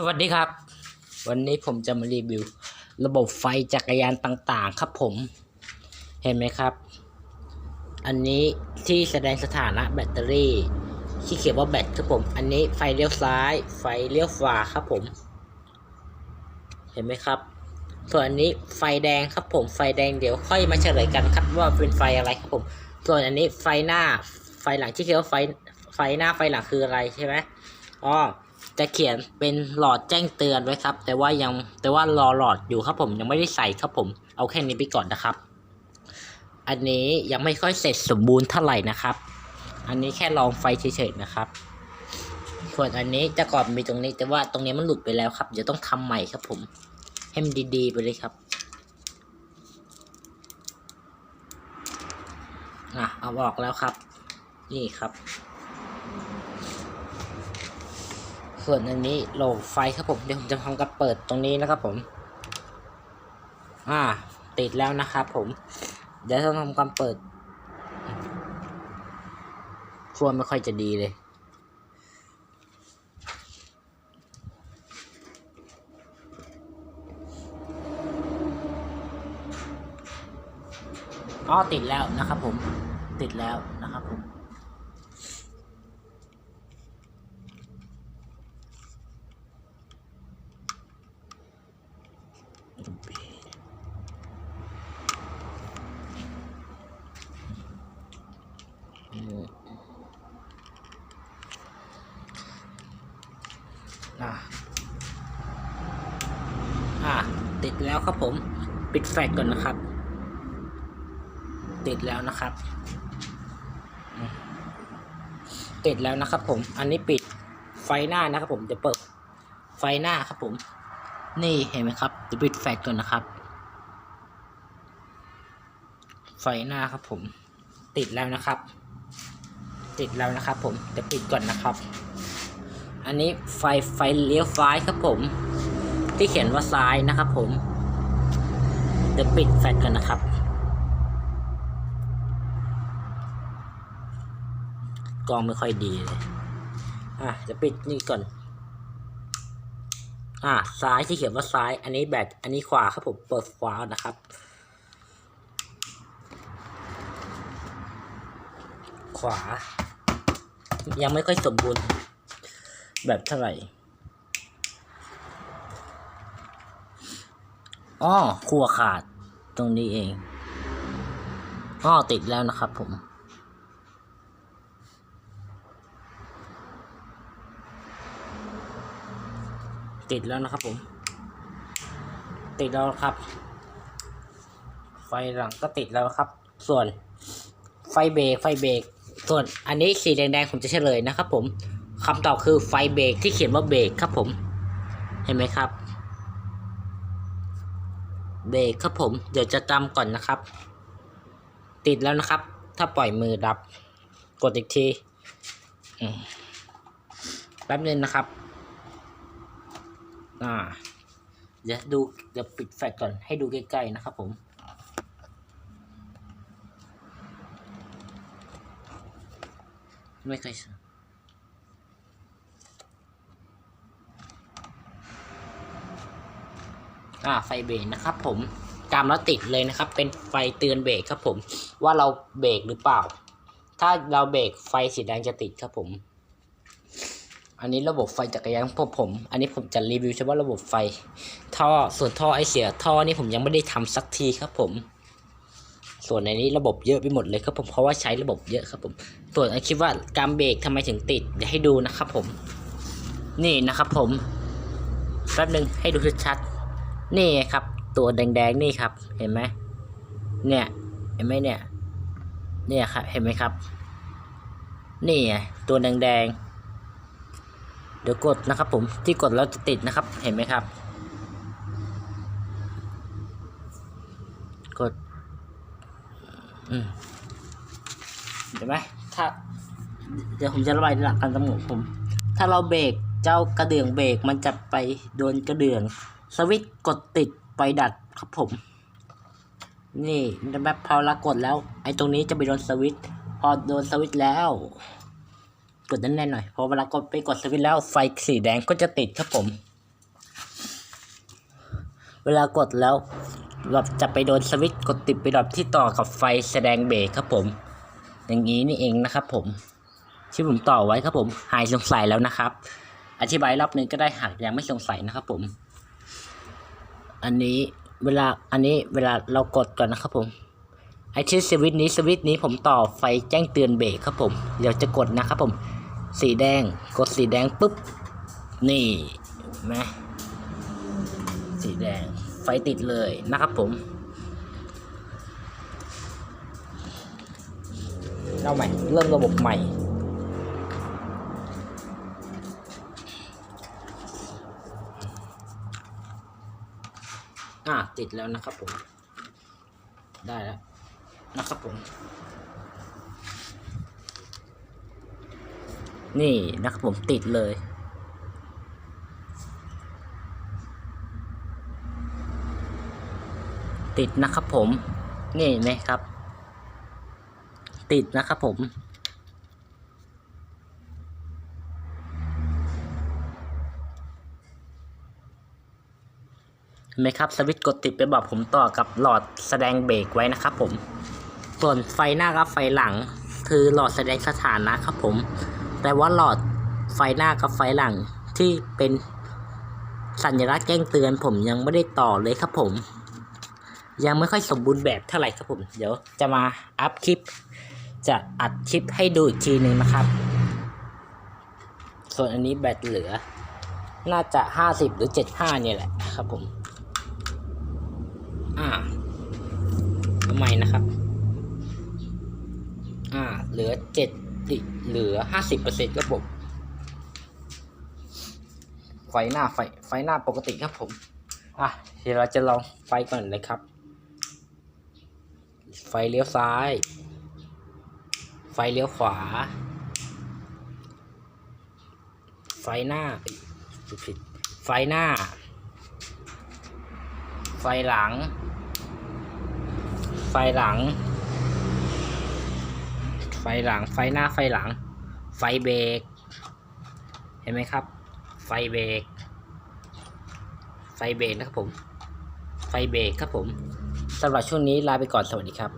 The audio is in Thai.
สวัสดีครับ วันนี้ผมจะมารีวิว ระบบไฟจักรยานต่างๆ ครับผม เห็นไหมครับ อันนี้ที่แสดงสถานะแบตเตอรี่ ที่เขียนว่าแบตครับผม อันนี้ไฟเลี้ยวซ้าย ไฟเลี้ยวขวาครับผม เห็นไหมครับ ส่วนอันนี้ไฟแดงครับผม ไฟแดงเดี๋ยวค่อยมาเฉลยกันครับว่าเป็นไฟอะไรครับผม ส่วนอันนี้ไฟหน้า ไฟหลังที่เขียนว่าไฟ ไฟหน้าไฟหลังคืออะไรใช่ไหมอ๋อ จะเขียนเป็นหลอดแจ้งเตือนไว้ครับ แต่ว่ายังแต่ว่ารอหลอดอยู่ครับผมยังไม่ได้ใส่ครับผม เอาแค่นี้ไปก่อนนะครับ อันนี้ยังไม่ค่อยเสร็จสมบูรณ์เท่าไหร่นะครับ อันนี้แค่ลองไฟเฉยๆนะครับส่วนอันนี้จะก่อนมีตรงนี้แต่ว่าตรงนี้มันหลุดไปแล้วครับเดี๋ยวต้องทำใหม่ครับผมให้มันดีๆไปเลยครับอะเอาออกแล้วครับ นี่ครับ ส่วนอันนี้โหลไฟครับผม เดี๋ยวผมจะทำกับเปิดตรงนี้นะครับผม อ่า ติดแล้วนะครับผม เดี๋ยวจะทำการเปิดครัวไม่ค่อยจะดีเลยอ๋อติดแล้วนะครับผม ติดแล้วนะครับผม อ่า อ่า ติดแล้วครับผม ปิดแฟลชก่อนนะครับ ติดแล้วนะครับ ติดแล้วนะครับผม อันนี้ปิดไฟหน้านะครับผมจะเปิดไฟหน้าครับผม นี่เห็นไหมครับจะปิดแฟลชก่อนนะครับ ไฟหน้าครับผม ติดแล้วนะครับ ติดแล้วนะครับ ผมจะปิดก่อนนะครับ อันนี้ไฟไฟเลี้ยวซ้ายครับผม ที่เขียนว่าซ้ายนะครับผมเดี๋ยวปิดแฟลชกันนะครับกล้องไม่ค่อยดีเลย อะจะปิดนี่ก่อน อะซ้ายที่เขียนว่าซ้าย อันนี้แบตอันนี้ขวาครับผมเปิดขวานะครับ ขวา ยังไม่ค่อยสมบูรณ์ แบบเท่าไหร่อ้อครัวขาดตรงนี้เองอ้อติดแล้วนะครับผม ติดแล้วนะครับผม ติดแล้วครับ ไฟหลังก็ติดแล้วครับ ส่วนไฟเบรกไฟเบรกส่วนอันนี้สีแดงๆผมจะเฉลยนะครับ ผมคำตอบคือไฟเบรกที่เขียนว่าเบรกครับผม เห็นไหมครับเบรกครับผม เดี๋ยวจะจำก่อนนะครับ ติดแล้วนะครับ ถ้าปล่อยมือดับ กดอีกทีแป๊บนึงนะครับ อ่าเดี๋ยวดูเดี๋ยวปิดแฟลชก่อนให้ดูใกล้ๆนะครับผมไม่เคยซื้ออ่าไฟเบรกนะครับผมจำแล้วติดเลยนะครับ เป็นไฟเตือนเบรกครับผม ว่าเราเบรกหรือเปล่า ถ้าเราเบรกไฟสีแดงจะติดครับผม อันนี้ระบบไฟจักรยานของพวกผม อันนี้ผมจะรีวิวเฉพาะระบบไฟ ท่อส่วนท่อไอเสียท่อนี่ผมยังไม่ได้ทำสักทีครับผม ส่วนในนี้ระบบเยอะไปหมดเลยครับผมเพราะว่าใช้ระบบเยอะครับผม ส่วนคิดว่าการเบรกทำไมถึงติดเดี๋ยวให้ดูนะครับผม นี่นะครับผมแป๊บหนึ่งให้ดูชัดๆนี่ครับ ตัวแดงๆนี่ครับ เห็นไหมเนี่ย เห็นไหมเนี่ย เนี่ยครับ เห็นไหมครับ นี่ไงตัวแดงๆ ดี๋ยวกดนะครับผมที่กดแล้วจะติดนะครับเห็นไหมครับ กดอืมเห็นไหมถ้า เดี๋ยวผมจะระบายหลักการกำหนดผม ถ้าเราเบรกเจ้ากระเดื่องเบรกมันจะไปโดนกระเดื่อง สวิตช์กดติดไปดัดครับผม นี่แบบพอเรากดแล้ว ไอ้ตรงนี้จะไปโดนสวิตช์พอโดนสวิตช์แล้ว กดแน่นๆหน่อย พอเวลากดไปกดสวิตช์แล้วไฟสีแดงก็จะติดครับผม เวลากดแล้วแบบจะไปโดนสวิตช์กดติดไปดับที่ต่อกับไฟแสดงเบรกครับผม อย่างนี้นี่เองนะครับผมที่ผมต่อไว้ครับผมหายสงสัยแล้วนะครับ อธิบายรอบนึงก็ได้หากยังไม่สงสัยนะครับผม อันนี้เวลาอันนี้เวลาเรากดก่อนนะครับผมไอที่สวิตช์นี้สวิตช์นี้ผมต่อไฟแจ้งเตือนเบรกครับผมเดี๋ยวจะกดนะครับผม สีแดง กดสีแดงปุ๊บ นี่นไหมสีแดง ไฟติดเลยนะครับผมเอาใหม่ เริ่มระบบใหม่ อ่าติดแล้วนะครับผม ได้แล้วนะครับผม นี่นะครับผมติดเลย ติดนะครับผม นี่เห็นไหมครับ ติดนะครับผมเห็นไหมครับสวิตช์กดติดไปบอกผมต่อกับหลอดแสดงเบรกไว้นะครับผม ส่วนไฟหน้ากับไฟหลัง คือหลอดแสดงสถานะครับผม แต่ว่าหลอดไฟหน้ากับไฟหลังที่เป็นสัญลักษณ์แจ้งเตือนผมยังไม่ได้ต่อเลยครับผม ยังไม่ค่อยสมบูรณ์แบบเท่าไหร่ครับผม เดี๋ยวจะมาอัพคลิป จะอัดคลิปให้ดูอีกทีหนึ่งนะครับ ส่วนอันนี้แบตเหลือ น่าจะห้าสิบหรือเจ็ดห้าเนี่ยแหละครับผม อ่าทำไมนะครับ อ่า เหลือเจ็ด เหลือห้าสิบเปอร์เซ็นต์ครับผม ไฟหน้าไฟไฟหน้าปกติครับผม อะเดี๋ยวเราจะลองไฟก่อนเลยครับ ไฟเลี้ยวซ้าย ไฟเลี้ยวขวา ไฟหน้าผิดไฟหน้า ไฟหลัง ไฟหลัง หลังไฟหน้าไฟหลัง ไฟเบรกเห็นไหมครับ ไฟเบรกไฟเบรกนะครับผม ไฟเบรกครับผมสำหรับช่วงนี้ลาไปก่อนสวัสดีครับ